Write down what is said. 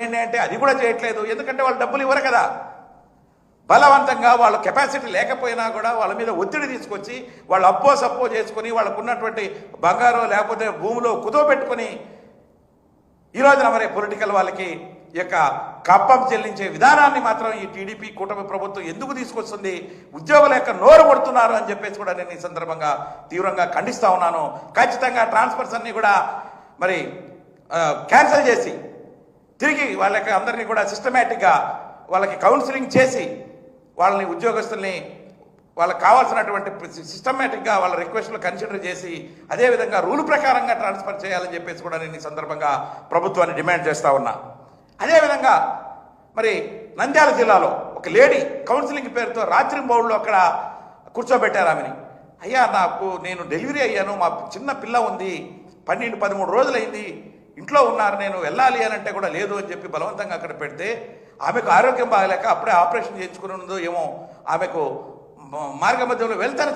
చేయండి అంటే అది కూడా చేయట్లేదు. ఎందుకంటే వాళ్ళు డబ్బులు ఇవ్వరు కదా. బలవంతంగా వాళ్ళ కెపాసిటీ లేకపోయినా కూడా వాళ్ళ మీద ఒత్తిడి తీసుకొచ్చి వాళ్ళు అప్పో సప్పో చేసుకొని వాళ్ళకు ఉన్నటువంటి బంగారం లేకపోతే భూమిలో కుదవపెట్టుకొని ఈ రోజున మరి పొలిటికల్ వాళ్ళకి యొక్క కప్పం చెల్లించే విధానాన్ని మాత్రం ఈ టీడీపీ కూటమి ప్రభుత్వం ఎందుకు తీసుకొస్తుంది? ఉద్యోగుల యొక్క నోరు పడుతున్నారు అని చెప్పేసి కూడా నేను ఈ సందర్భంగా తీవ్రంగా ఖండిస్తా ఉన్నాను. ఖచ్చితంగా ట్రాన్స్ఫర్స్ అన్ని కూడా మరి క్యాన్సిల్ చేసి తిరిగి వాళ్ళకి అందరినీ కూడా సిస్టమేటిక్గా వాళ్ళకి కౌన్సిలింగ్ చేసి వాళ్ళని ఉద్యోగస్తుల్ని వాళ్ళకి కావాల్సినటువంటి సిస్టమేటిక్గా వాళ్ళ రిక్వెస్ట్లు కన్సిడర్ చేసి అదేవిధంగా రూల్ ప్రకారంగా ట్రాన్స్ఫర్ చేయాలని చెప్పేసి కూడా నేను ఈ సందర్భంగా ప్రభుత్వాన్ని డిమాండ్ చేస్తూ ఉన్నా. అదేవిధంగా మరి నంద్యాల జిల్లాలో ఒక లేడీ కౌన్సిలింగ్ పేరుతో రాత్రి బౌళ్ళు అక్కడ కూర్చోబెట్టారు ఆమెని. అయ్యా నాకు నేను డెలివరీ అయ్యాను మా చిన్న పిల్ల ఉంది పన్నెండు పదమూడు రోజులైంది ఇంట్లో ఉన్నారు నేను వెళ్ళాలి అని అంటే కూడా లేదు అని చెప్పి బలవంతంగా అక్కడ పెడితే ఆమెకు ఆరోగ్యం బాగలేక అప్పుడే ఆపరేషన్ చేయించుకుని ఉందో ఏమో ఆమెకు మార్గ మధ్యంలో వెళ్తాను